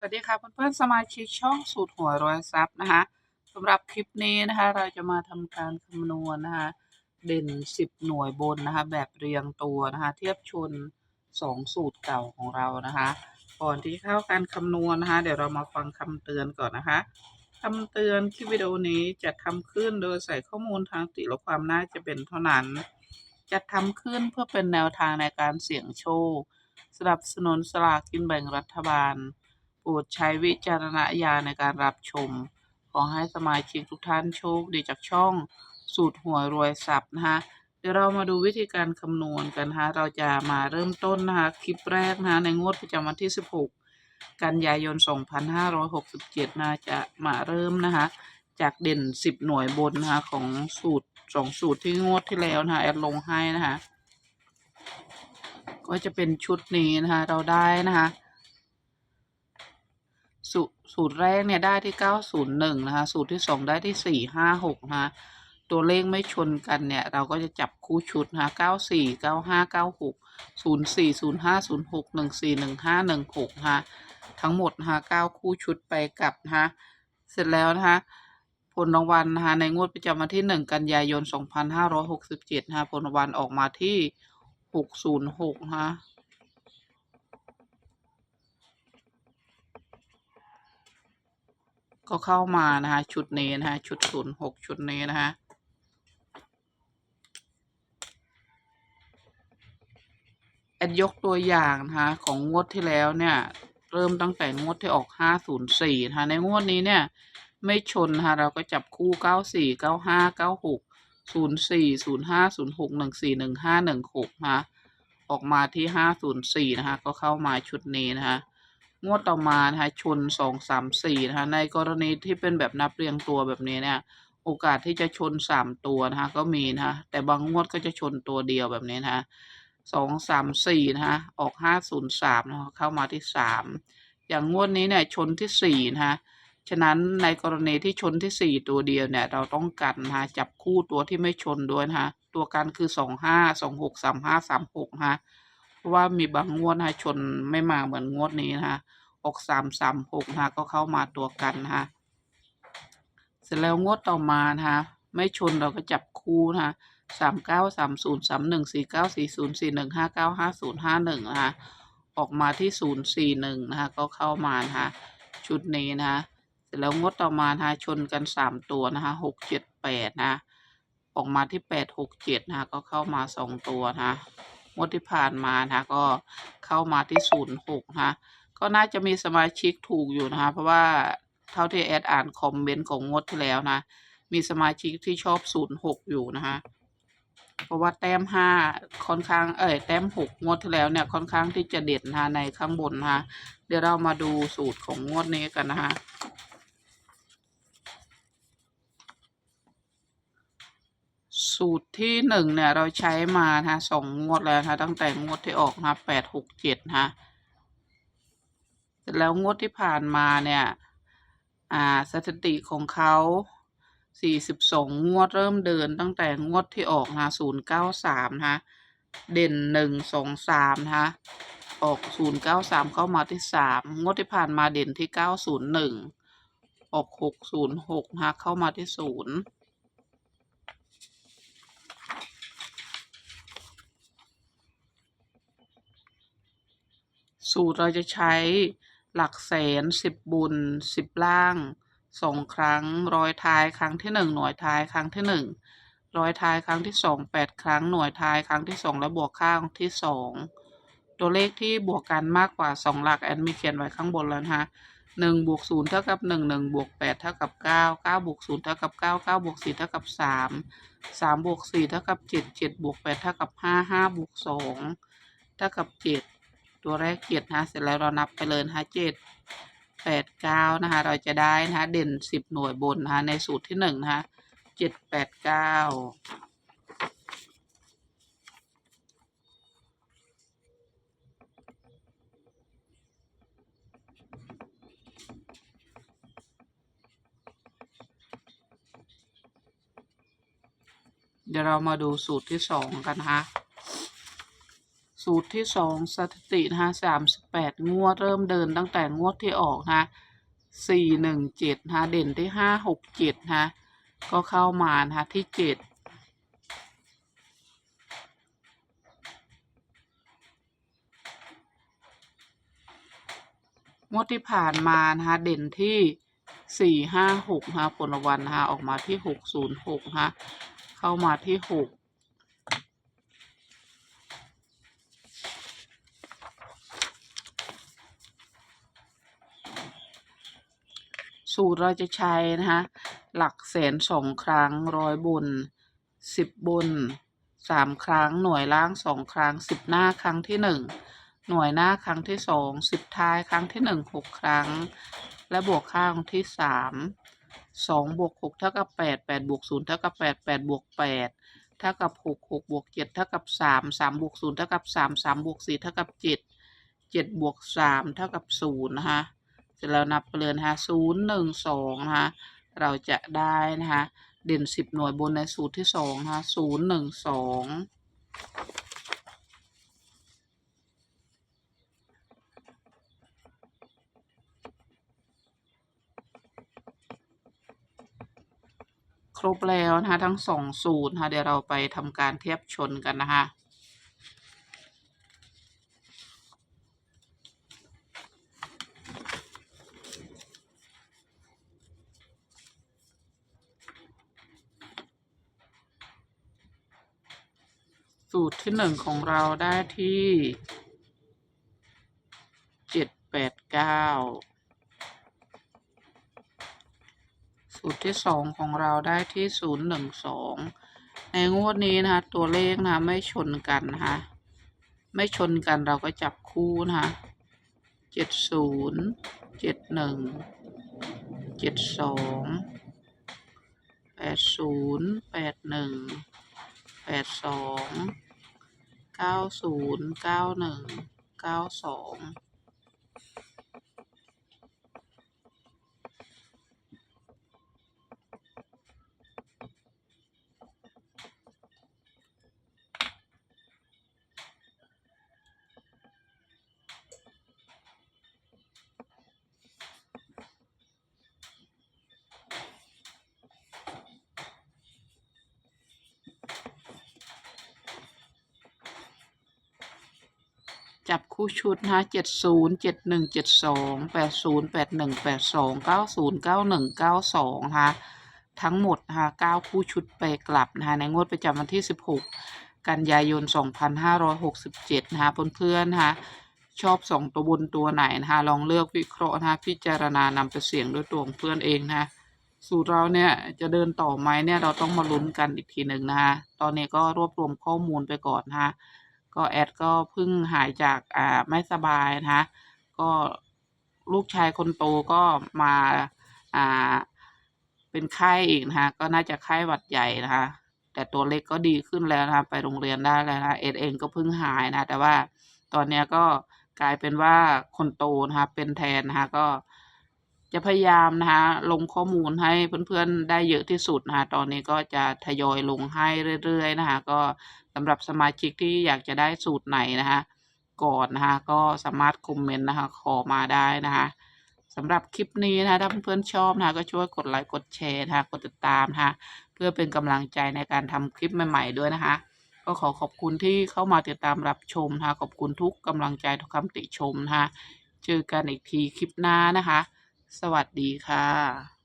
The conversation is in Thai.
สวัสดีค่ะเพื่อนๆสมาชิกช่องสูตรหัวร้อยซับนะคะสำหรับคลิปนี้นะคะ เราจะมาทำการคำนวณนะคะ เด่น 10 หน่วยบนนะคะ แบบเรียงตัวนะคะ เทียบชน 2 สูตรเก่าของเรานะคะ ก่อนที่เข้าการคำนวณนะคะ เดี๋ยวเรามาฟังคำเตือนก่อนนะคะคำเตือนคลิปวิดีโอนี้จะทำขึ้นโดยใส่ข้อมูลทางติและความน่าจะเป็นเท่านั้น จะทำขึ้นเพื่อเป็นแนวทางในการเสี่ยงโชคสนับสนุนสลากกินแบ่งรัฐบาล รดใช้วิจารณญาณในการรับชม ขอให้สมาชิกทุกท่านโชคดีจากช่องสูตรหวยรวยทรัพย์นะคะเดี๋ยวเรามาดูวิธีการคำนวณกันนะคะเราจะมาเริ่มต้นนะคะคลิปแรกนะคะในงวดประจำวันที่ 16 กันยายน 2567นะจะมาเริ่มนะคะจากเด่น 10 หน่วยบนนะคะของสูตรสองสูตรที่งวดที่แล้วนะคะแอดลงให้นะคะก็จะเป็นชุดนี้นะคะเราได้นะคะ สูสูตรแรกเนี่ยได้ที่ 901 นะคะ สูตรที่ 2 ได้ที่ 456 นะคะ ตัวเลขไม่ชนกันเนี่ย เราก็จะจับคู่ชุดนะคะ94 95 96 04 05 06 14 15 16นะคะทั้งหมดนะคะ9คู่ชุดไปกับนะคะเสร็จแล้วนะคะผลรางวัลนะคะในงวดประจำวันที่ 1 กันยายน 2567นะคะผลรางวัลออกมาที่ 606นะคะ ก็เข้ามานะคะชุดนี้นะคะชุดศูนย์หกชุดนี้นะคะแอดยกตัวอย่างนะคะของงวดที่แล้วเนี่ย เริ่มตั้งแต่งวดที่ออกห้าศูนย์สี่นะคะในงวดนี้เนี่ย ไม่ชนนะคะเราก็จับคู่เก้าสี่เก้าห้าเก้าหกศูนย์สี่ศูนย์ห้าศูนย์หกหนึ่งสี่หนึ่งห้าหนึ่งหกนะคะออกมาที่ห้าศูนย์สี่นะคะก็เข้ามาชุดนี้นะคะ งวดต่อมานะคะชนสองสามสี่นะคะในกรณีที่เป็นแบบนับเรียงตัวแบบนี้เนี่ยโอกาสที่จะชนสามตัวนะคะก็มีนะคะแต่บางงวดก็จะชนตัวเดียวแบบนี้นะคะสองสามสี่นะคะออกห้าศูนย์สามนะคะเข้ามาที่สามอย่างงวดนี้เนี่ยชนที่สี่นะคะฉะนั้นในกรณีที่ชนที่สี่ตัวเดียวเนี่ยเราต้องกันนะคะจับคู่ตัวที่ไม่ชนด้วยนะคะตัวกันคือสองห้าสองหกสามห้าสามหกนะคะ ราะว่ามีบางงวดนะคะชนไม่มาเหมือนงวดนี้นะคะออกสามสามหกนะคะก็เข้ามาตัวกันนะคะเสร็จแล้วงวดต่อมานะคะไม่ชนเราก็จับคู่นะคะสามเก้าสามศูนย์สามหนึ่งสี่เก้าสี่ศูนย์สี่หนึ่งห้าเก้าห้าศูนย์ห้าหนึ่งนะคะออกมาที่ศูนย์สี่หนึ่งนะคะก็เข้ามานะคะชุดนี้นะคะเสร็จแล้วงวดต่อมานะคะชนกันสามตัวนะคะหกเจ็ดแปดนะคะออกมาที่แปดหกเจ็ดนะคะก็เข้ามาสองตัวนะคะ งวดที่ผ่านมานะคะก็เข้ามาที่ศูนย์หกนะคะก็น่าจะมีสมาชิกถูกอยู่นะคะเพราะว่าเท่าที่แอดอ่านคอมเมนต์ของงดที่แล้วนะ มีสมาชิกที่ชอบศูนย์หกอยู่นะคะเพราะว่าแต้มห้าค่อนข้างเอ่ยแต้มหกงวดที่แล้วเนี่ยค่อนข้างที่จะเด่นนะคะในข้างบนนะคะเดี๋ยวเรามาดูสูตรของงวดนี้กันนะคะ สูตรที่หนึ่งเนี่ยเราใช้มานะสองงวดแล้วนะตั้งแต่งวดที่ออกนะแปดหกเจ็ดนะเสร็จแล้วงวดที่ผ่านมาเนี่ย อ่าสถิติของเขาสี่สิบสองงวดเริ่มเดินตั้งแต่งวดที่ออกนะศูนย์เก้าสามนะเด่นหนึ่งสองสามนะออกศูนย์เก้าสามเข้ามาที่สามงวดที่ผ่านมาเด่นที่เก้าศูนย์หนึ่งออกหกศูนย์หกนะเข้ามาที่ศูนย์ สูตรเราจะใช้หลักแสนสิบบุญสิบล่างสองครั้งร้อยท้ายครั้งที่หนึ่งหน่วยท้ายครั้งที่หนึ่งร้อยท้ายครั้งที่สองแปดครั้งหน่วยท้ายครั้งที่สองและบวกข้างที่สองตัวเลขที่บวกกันมากกว่าสองหลักแอนมีเขียนไว้ข้างบนแล้วนะคะหนึ่งบวกศูนย์เท่ากับหนึ่งหนึ่งบวกแปดเท่ากับเก้าเก้าบวกศูนย์เท่ากับเก้าเก้าบวกสี่เท่ากับสามสามบวกสี่เท่ากับเจ็ดเจ็ดบวกแปดเท่ากับห้าห้าบวกสองเท่ากับเจ็ด ตัวแรกเจ็ดนะเสร็จแล้วเรานับไปเลยนะคะเจ็ดแปดเก้านะคะเราจะได้นะคะเด่นสิบหน่วยบนนะคะในสูตรที่หนึ่งนะคะเจ็ดแปดเก้าเดี๋ยวเรามาดูสูตรที่สองกันนะคะ สูตรที่สองสถิตินะคะสามสิบแปดงวดเริ่มเดินตั้งแต่งวดที่ออกนะสี่หนึ่งเจ็ดนะเด่นที่ห้าหกเจ็ดนะก็เข้ามานะคะที่เจ็ดงวดที่ผ่านมานะคะเด่นที่สี่ห้าหกนะผลวันนะออกมาที่หกศูนย์หกนะเข้ามาที่หก สูตรเราจะใช้นะคะหลักแสนสองครั้งร้อยบนสิบบนสามครั้งหน่วยล่างสองครั้งสิบหน้าครั้งที่หนึ่งหน่วยหน้าครั้งที่สองสิบท้ายครั้งที่หนึ่งหกครั้ง และบวกข้างที่สามสองบวกหกเท่ากับแปดแปดบวกศูนย์เท่ากับแปดแปดบวกแปดเท่ากับหกหกบวกเจ็ดเท่ากับสามสามบวกศูนย์เท่ากับสามสามบวกสี่เท่ากับเจ็ดเจ็ดบวกสามเท่ากับศูนย์นะคะ เสร็จแล้วนับไปเลยนะคะศูนย์หนึ่งสองนะคะเราจะได้นะคะเด่นสิบหน่วยบนในสูตรที่สองนะคะศูนย์หนึ่งสองครบแล้วนะคะทั้งสองสูตรนะคะเดี๋ยวเราไปทำการเทียบชนกันนะคะ สูตรที่หนึ่งของเราได้ที่เจ็ดแปดเก้าสูตรที่สองของเราได้ที่ศูนย์หนึ่งสองในงวดนี้นะคะตัวเลขนะคะไม่ชนกันนะคะไม่ชนกันเราก็จับคู่นะคะเจ็ดศูนย์เจ็ดหนึ่งเจ็ดสองแปดศูนย์แปดหนึ่ง แปดสองเก้าศูนย์เก้าหนึ่งเก้าสอง จับคู่ชุดนะคะเจ็ดศูนย์เจ็ดหนึ่งเจ็ดสองแปดศูนย์แปดหนึ่งแปดสองเก้าศูนย์เก้าหนึ่งเก้าสองนะคะทั้งหมดนะคะเก้าคู่ชุดไปกลับนะคะในงวดประจำวันที่สิบหกกันยายนสองพันห้าร้อยหกสิบเจ็ดนะคะเพื่อนๆนะคะชอบสองตัวบนตัวไหนนะคะลองเลือกวิเคราะห์นะคะพิจารณานำไปเสี่ยงด้วยตัวของเพื่อนเองนะคะสูตรเราเนี่ยจะเดินต่อไหมเนี่ยเราต้องมาลุ้นกันอีกทีหนึ่งนะคะตอนนี้ก็รวบรวมข้อมูลไปก่อนนะคะ ก็แอดก็เพิ่งหายจากอ่าไม่สบายนะคะก็ลูกชายคนโตก็มาอ่าเป็นไข้อีกนะคะก็น่าจะไข้หวัดใหญ่นะคะแต่ตัวเล็กก็ดีขึ้นแล้วนะคะไปโรงเรียนได้แล้วนะเอ็ดเองก็เพิ่งหายนะ แต่ว่าตอนนี้ก็กลายเป็นว่าคนโตนะคะเป็นแทนนะคะก็ จะพยายามนะคะลงข้อมูลให้เพื่อนๆได้เยอะที่สุดนะคะตอนนี้ก็จะทยอยลงให้เรื่อยๆนะคะก็สำหรับสมาชิกที่อยากจะได้สูตรไหนนะคะก่อนนะคะก็สามารถคอมเมนต์นะคะขอมาได้นะคะสำหรับคลิปนี้นะคะถ้าเพื่อนๆชอบนะคะก็ช่วยกดไลค์กดแชร์นะคะกดติดตามนะคะเพื่อเป็นกำลังใจในการทำคลิปใหม่ ๆด้วยนะคะ ก็ขอขอบคุณที่เข้ามาติดตามรับชมนะคะขอบคุณทุกกำลังใจทุกคำติชมนะคะเจอกันอีกทีคลิปหน้านะคะ สวัสดีค่ะ